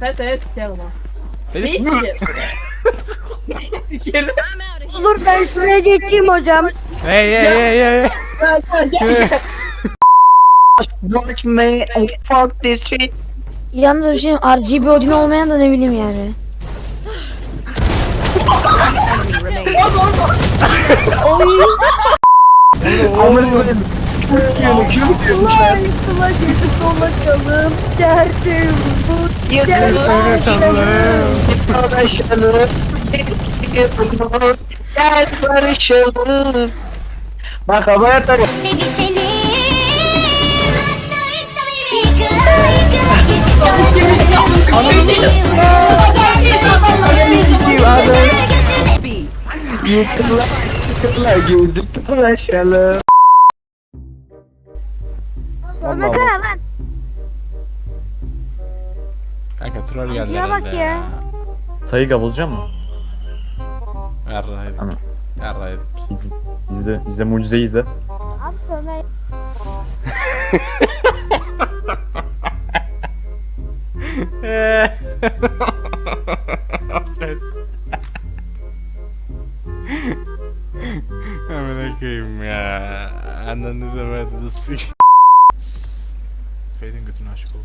Ben seni sikerim ha. Seni sikerim. sikerim. Olur ben şuraya geçeyim hocam. Hey hey hey hey. Gel gel gel. Watch me and fuck this shit. Yalnız bir şey RGB Odin olmayan da ne bileyim yani. Amına koyayım. Türkiye'nin kim Ulan sola gidip sola çalım. Gerçeğim bu. Barışalım. Gel barışalım. Bak havaya ikra Yıkıla yıkıla güldük barışalım. Sövmesene lan. Kanka troll geldi Şuna bak herhalde ya. Sayı bulacak mı? Yarraydık. Ana. Yarraydık. İz, izle, izle mucize izle. Abi sövme. Amına koyayım ya. De sik. Feyden götüne aşık oldu.